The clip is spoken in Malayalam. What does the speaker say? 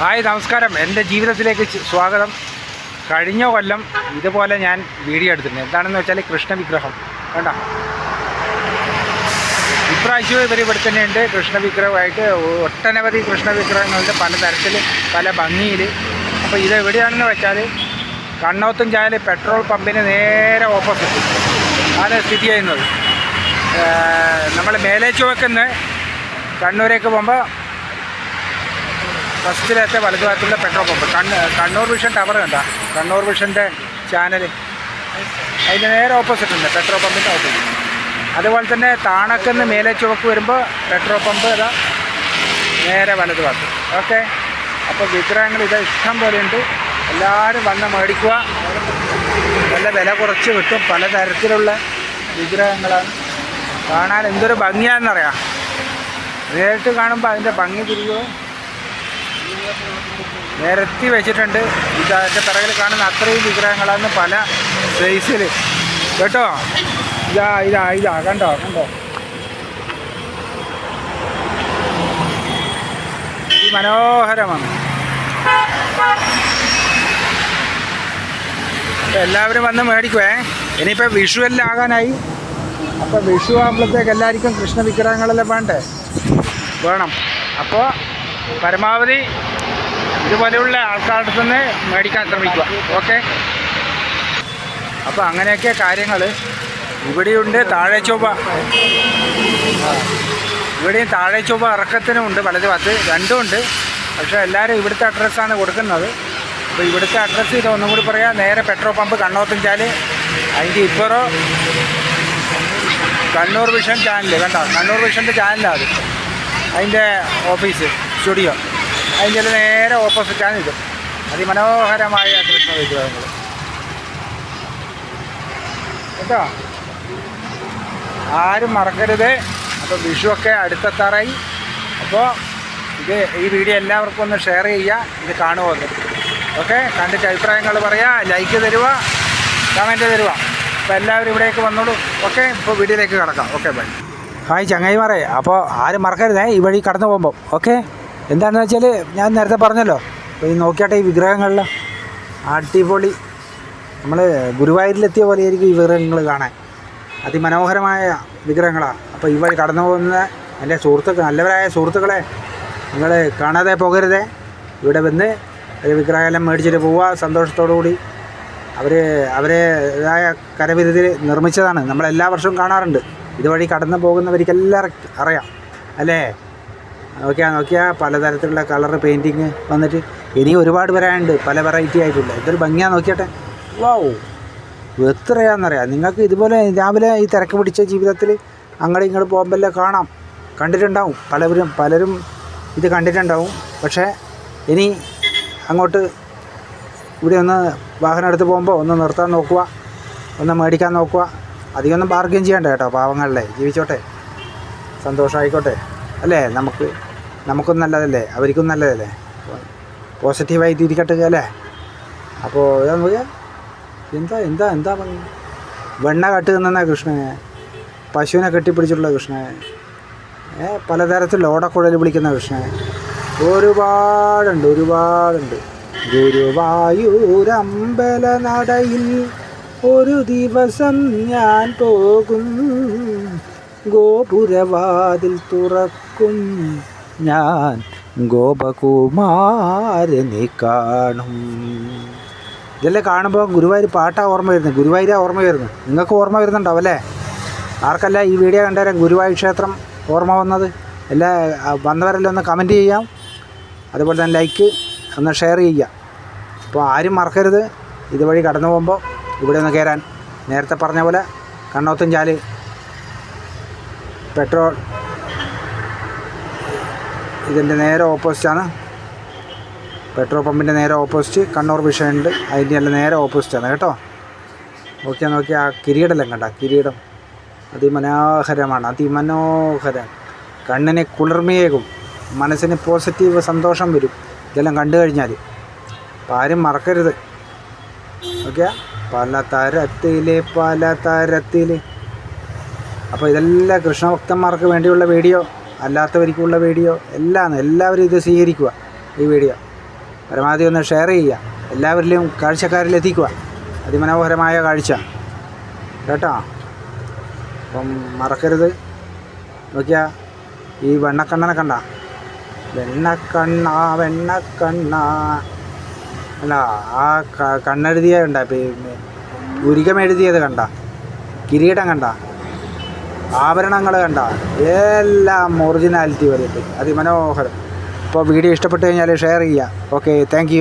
ഹായ് നമസ്കാരം. എന്റെ ജീവിതത്തിലേക്ക് സ്വാഗതം. കഴിഞ്ഞ കൊല്ലം ഇതുപോലെ ഞാൻ വീഡിയോ എടുത്തിട്ടുണ്ട്. എന്താണെന്ന് വെച്ചാൽ കൃഷ്ണ വിഗ്രഹം വേണ്ട ഇപ്രാവശ്യവും ഇവർ ഇവിടെ തന്നെയുണ്ട്. കൃഷ്ണ വിഗ്രഹമായിട്ട് ഒട്ടനവധി കൃഷ്ണ വിഗ്രഹങ്ങളുണ്ട് പല തരത്തിൽ പല ഭംഗിയിൽ അപ്പോൾ ഇത് എവിടെയാണെന്ന് വെച്ചാൽ കണ്ണോത്തും ചായൽ പെട്രോൾ പമ്പിന് നേരെ ഓപ്പോസിറ്റ്. ആണ് സ്ഥിതി ചെയ്യുന്നത്. നമ്മൾ മേലേ ചുവക്കുന്ന കണ്ണൂരേക്ക് പോകുമ്പോൾ ഫസ്റ്റിലത്തെ വലതുഭാഗത്തുള്ള പെട്രോൾ പമ്പ്. കണ്ണ് കണ്ണൂർ വിഷൻ ടവർ കണ്ട? കണ്ണൂർ വിഷന്റെ ചാനൽ അതിന്റെ നേരെ ഓപ്പോസിറ്റ് ഉണ്ട് പെട്രോൾ പമ്പിന്റെ ഓപ്പോസിറ്റ് അതുപോലെ തന്നെ താണക്കെന്ന് മേലെ ചുവക്ക് വരുമ്പോൾ പെട്രോൾ പമ്പ് ഇതാ നേരെ വലതുഭാഗത്ത്. ഓക്കെ? അപ്പോൾ വിഗ്രഹങ്ങൾ ഇത് ഇഷ്ടം പോലെയുണ്ട് എല്ലാവരും വന്ന് മേടിക്കുക. നല്ല വില കുറച്ച് കിട്ടും. പലതരത്തിലുള്ള വിഗ്രഹങ്ങളാണ്. കാണാൻ എന്തൊരു ഭംഗിയാണെന്നറിയാം. നേരിട്ട് കാണുമ്പോൾ അതിന്റെ ഭംഗി തിരികെ നിരത്തി വെച്ചിട്ടുണ്ട്. ഇത് അതിന്റെ പിറകിൽ കാണുന്ന അത്രയും വിഗ്രഹങ്ങളാണ് പല സൈസിൽ കേട്ടോ? ഇതാ ഇതാ ഇതാ കണ്ടോ കണ്ടോ? മനോഹരമാണ്. എല്ലാവരും വന്ന് മേടിക്കുവേ. ഇനിയിപ്പോൾ വിഷു ആകാനായി. അപ്പോൾ വിഷു ആകുമ്പോഴത്തേക്ക് എല്ലാവർക്കും കൃഷ്ണ വിഗ്രഹങ്ങളെല്ലാം വേണ്ടേ? വേണം. അപ്പോൾ പരമാവധി ഇതുപോലെയുള്ള ആൾക്കാരുടെ തന്നെ മേടിക്കാൻ ശ്രമിക്കുക. ഓക്കെ അപ്പോൾ അങ്ങനെയൊക്കെ കാര്യങ്ങൾ ഇവിടെയുണ്ട് താഴെ ചൊവ്വ. ഇവിടെയും താഴെ ചൊവ്വ ഇറക്കത്തിനും ഉണ്ട് വലത് ഭാഗത്ത് രണ്ടുമുണ്ട് പക്ഷേ എല്ലാവരും ഇവിടുത്തെ അഡ്രസ്സാണ് കൊടുക്കുന്നത്. അപ്പോൾ ഇവിടുത്തെ അഡ്രസ്സ് ഇത് ഒന്നും കൂടി പറയാം. നേരെ പെട്രോൾ പമ്പ് കണ്ണോത്തഞ്ചാൽ അതിന്റെ ഇപ്പുറോ കണ്ണൂർ വിഷൻ ചാനൽ കണ്ടോ? കണ്ണൂർ വിഷന്റെ ചാനലാണ് അത്. അതിന്റെ ഓഫീസ് സ്റ്റുഡിയോ അതിന്റെ നേരെ ഓപ്പോസിറ്റാണ് ഇത്. അതിമനോഹരമായ കൃഷ്ണ വിഗ്രഹങ്ങൾ. കേട്ടോ? ആരും മറക്കരുത്. അപ്പോൾ വിഷുവൊക്കെ അടുത്തെത്താറായി. അപ്പോൾ ഇത് ഈ വീഡിയോ എല്ലാവർക്കും ഒന്ന് ഷെയർ ചെയ്യുക. ഇത് കാണുമല്ലോ ഓക്കെ? കണ്ടിട്ട് അഭിപ്രായങ്ങൾ പറയുക ലൈക്ക് തരുക കമന്റ് തരുക അപ്പോൾ എല്ലാവരും ഇവിടേക്ക് വന്നോളൂ. ഓക്കെ? ഇപ്പോൾ വീഡിയോയിലേക്ക് കടക്കാം. ഓക്കെ ബൈ ഹായ് ചങ്ങായിമാരെ. അപ്പോൾ ആരും മറക്കരുതേ. ഈ വഴി കടന്നു പോകുമ്പോൾ ഓക്കെ? എന്താണെന്ന് വെച്ചാൽ ഞാൻ നേരത്തെ പറഞ്ഞല്ലോ ഈ നോക്കിയാട്ടെ ഈ വിഗ്രഹങ്ങളിൽ അടിപൊളി നമ്മൾ ഗുരുവായൂരിലെത്തിയ പോലെയായിരിക്കും ഈ വിഗ്രഹങ്ങൾ കാണാൻ. അതിമനോഹരമായ വിഗ്രഹങ്ങളാണ് അപ്പോൾ വഴി കടന്നു പോകുന്ന എന്റെ സുഹൃത്തുക്കൾ നല്ലവരായ സുഹൃത്തുക്കളെ നിങ്ങൾ കാണാതെ പോകരുതേ. ഇവിടെ വന്ന് ഒരു വിഗ്രഹമെല്ലാം മേടിച്ചിട്ട് പോവുക. സന്തോഷത്തോടു കൂടി അവർ അവരേതായ കരവിരുതിൽ നിർമ്മിച്ചതാണ്. നമ്മൾ എല്ലാ വർഷവും കാണാറുണ്ട്. ഇതുവഴി കടന്നു പോകുന്നവർക്കെല്ലാം അറിയാം. അല്ലേ? നോക്കിയാൽ നോക്കിയാൽ പലതരത്തിലുള്ള കളർ പെയിന്റിങ് വന്നിട്ട്. ഇനി ഒരുപാട് വരാനുണ്ട് പല വെറൈറ്റി ആയിട്ടുള്ള ഇതൊരു ഭംഗിയാ നോക്കിയാട്ടെ. വാവ് എത്രയാണെന്നറിയാം നിങ്ങൾക്ക് ഇതുപോലെ രാവിലെ ഈ തിരക്ക് പിടിച്ച ജീവിതത്തിൽ അങ്ങോട്ട് ഇങ്ങോട്ട് പോകുമ്പോഴല്ലേ കാണാം. കണ്ടിട്ടുണ്ടാവും. പലവരും പലരും ഇത് കണ്ടിട്ടുണ്ടാവും. പക്ഷേ ഇനി അങ്ങോട്ട് ഇവിടെ ഒന്ന് വാഹനം എടുത്ത് പോകുമ്പോൾ ഒന്ന് നിർത്താൻ നോക്കുക. ഒന്ന് മേടിക്കാൻ നോക്കുക. അധികമൊന്നും ബാർഗെയിൻ ചെയ്യണ്ട കേട്ടോ പാവങ്ങളല്ലേ. ജീവിച്ചോട്ടെ. സന്തോഷമായിക്കോട്ടെ അല്ലേ? നമുക്ക് നമുക്കും നല്ലതല്ലേ? അവർക്കും നല്ലതല്ലേ? പോസിറ്റീവായിട്ട് ഇരിക്കട്ടെ അല്ലേ? അപ്പോൾ നമുക്ക് എന്താ എന്താ എന്താ പറഞ്ഞു വെണ്ണ കട്ട് നിന്ന കൃഷ്ണനെ പശുവിനെ കെട്ടിപ്പിടിച്ചിട്ടുള്ള കൃഷ്ണനെ പലതരത്തിൽ ഓടക്കുഴൽ വിളിക്കുന്ന കൃഷ്ണനെ ഒരുപാടുണ്ട് ഒരുപാടുണ്ട്. ഗുരുവായൂരമ്പല നടയിൽ ഒരു ദിവസം ഞാൻ പോകും. ഗോപുരവാതിൽ തുറക്കും. ഞാൻ ഗോപകുമാരനെ കാണും. ഇതെല്ലാം കാണുമ്പോൾ ഗുരുവായൂർ പാട്ടാ ഓർമ്മ വരുന്നത്. ഗുരുവായൂരാ ഓർമ്മ വരുന്നത്. നിങ്ങൾക്ക് ഓർമ്മ വരുന്നുണ്ടാവും അല്ലേ? ആർക്കല്ല ഈ വീഡിയോ കണ്ടേരം ഗുരുവായൂർ ക്ഷേത്രം ഓർമ്മ വന്നത്? എല്ലാ വന്നവരെല്ലാം ഒന്ന് കമന്റ് ചെയ്യാം. അതുപോലെ തന്നെ ലൈക്ക് ഒന്ന് ഷെയർ ചെയ്യുക. അപ്പോൾ ആരും മറക്കരുത്. ഇതുവഴി കടന്നു പോകുമ്പോൾ ഇവിടെ ഒന്ന് കയറാൻ നേരത്തെ പറഞ്ഞ പോലെ കണ്ണോത്തും ചാൽ പെട്രോൾ ഇതിന്റെ നേരെ ഓപ്പോസിറ്റാണ്. പെട്രോൾ പമ്പിന്റെ നേരെ ഓപ്പോസിറ്റ് കണ്ണൂർ വിഷയമുണ്ട് അതിന്റെ എല്ലാം നേരെ ഓപ്പോസിറ്റാണ് കേട്ടോ. നോക്കിയാൽ നോക്കിയാൽ ആ കിരീടമെല്ലാം കണ്ട കിരീടം. അതിമനോഹരമാണ് അതിമനോഹരം. കണ്ണിന് കുളിർമയേകും മനസ്സിന് പോസിറ്റീവ് സന്തോഷം വരും. ഇതെല്ലാം കണ്ടു കഴിഞ്ഞാൽ അപ്പം ആരും മറക്കരുത്. ഓക്കെ പല തരത്തിൽ പല തരത്തിൽ അപ്പോൾ ഇതെല്ലാം കൃഷ്ണഭക്തന്മാർക്ക് വേണ്ടിയുള്ള വീഡിയോ. അല്ലാത്തവർക്കുള്ള വീഡിയോ എല്ലാം എല്ലാവരും ഇത് സ്വീകരിക്കുക ഈ വീഡിയോ. പരമാവധി ഒന്ന് ഷെയർ ചെയ്യുക. എല്ലാവരിലും കാഴ്ചക്കാരിൽ എത്തിക്കുക. അതിമനോഹരമായ കാഴ്ച. കേട്ടോ? അപ്പം മറക്കരുത്. നോക്കിയാ ഈ വെണ്ണക്കണ്ണനെ കണ്ട. വെണ്ണക്കണ്ണ വെണ്ണക്കണ്ണ. അല്ല ആ കണ്ണെഴുതിയ കണ്ട. ഗുരികം എഴുതിയത് കണ്ട. കിരീടം കണ്ട. ആഭരണങ്ങൾ കണ്ട എല്ലാം ഒറിജിനാലിറ്റി വരുന്നുണ്ട് അതിമനോഹരം. അപ്പോൾ വീഡിയോ ഇഷ്ടപ്പെട്ട് കഴിഞ്ഞാൽ ഷെയർ ചെയ്യുക. Okay thank